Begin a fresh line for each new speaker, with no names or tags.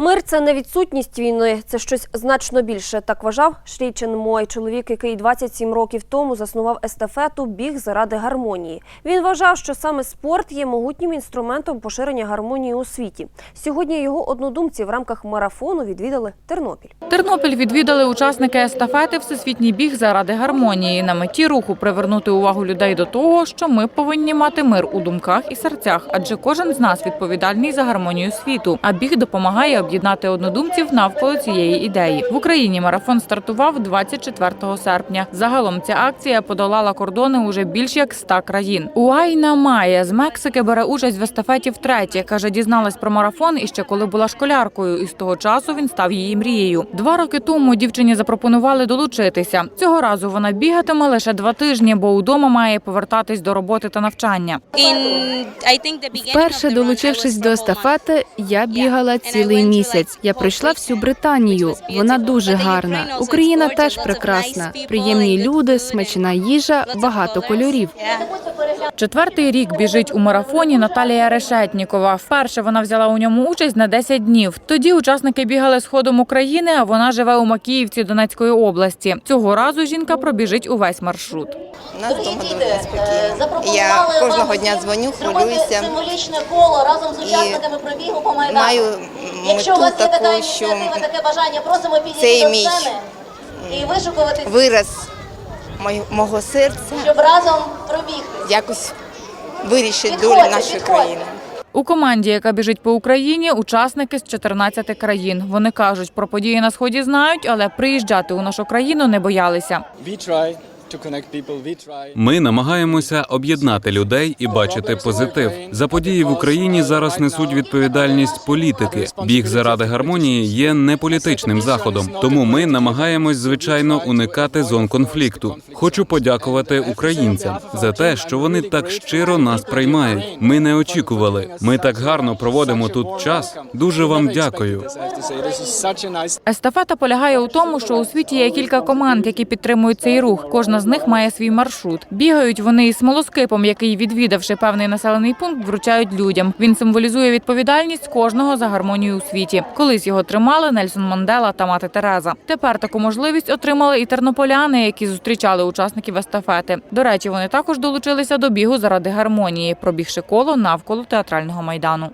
Мир це не відсутність війни, це щось значно більше. Так вважав Шрій Чен Мой, чоловік, який 27 років тому заснував естафету Біг заради гармонії. Він вважав, що саме спорт є могутнім інструментом поширення гармонії у світі. Сьогодні його однодумці в рамках марафону відвідали Тернопіль.
Тернопіль відвідали учасники естафети Всесвітній біг заради гармонії. На меті руху привернути увагу людей до того, що ми повинні мати мир у думках і серцях, адже кожен з нас відповідальний за гармонію світу. А біг допомагає об'єднати однодумців навколо цієї ідеї. В Україні марафон стартував 24 серпня. Загалом ця акція подолала кордони уже більш як 100 країн. Уайна Майя з Мексики бере участь в естафеті втретє. каже, дізналась про марафон іще коли була школяркою, і з того часу він став її мрією. Два роки тому дівчині запропонували долучитися. Цього разу вона бігатиме лише два тижні, бо удома має повертатись до роботи та навчання.
Вперше долучившись до естафети, я бігала цілий місяць. Я пройшла всю Британію. Вона дуже гарна. Україна теж прекрасна. Приємні люди, смачна їжа, багато кольорів.
Четвертий рік біжить у марафоні Наталія Решетнікова. Вперше вона взяла у ньому участь на 10 днів. Тоді учасники бігали сходом України, а вона живе у Макіївці Донецької області. Цього разу жінка пробіжить увесь маршрут.
Нас вдома дуже неспокійно. Я кожного дня дзвоню, хвилююся.
символічне коло разом з учасниками пробігу по майдану.
Маю
Якщо у вас є така ініціатива, таке бажання, просимо підійти до сцени і вишукувати,
вираз мого серця
щоб разом пробігти.
якось вирішить долю нашої країни.
У команді, яка біжить по Україні, учасники з 14 країн. Вони кажуть, про події на сході знають, але приїжджати у нашу країну не боялися.
Ми намагаємося об'єднати людей і бачити позитив. За події в Україні зараз несуть відповідальність політики. Біг заради гармонії є не політичним заходом, тому ми намагаємось звичайно уникати зон конфлікту. Хочу подякувати українцям за те, що вони так щиро нас приймають. Ми не очікували. Ми так гарно проводимо тут час. Дуже вам дякую.
Естафета полягає у тому, що у світі є кілька команд, які підтримують цей рух. Кожна з них має свій маршрут. Бігають вони із смолоскипом, який, відвідавши певний населений пункт, вручають людям. Він символізує відповідальність кожного за гармонію у світі. Колись його тримали Нельсон Мандела та мати Тереза. Тепер таку можливість отримали і тернополяни, які зустрічали учасників естафети. До речі, вони також долучилися до бігу заради гармонії, пробігши коло навколо театрального майдану.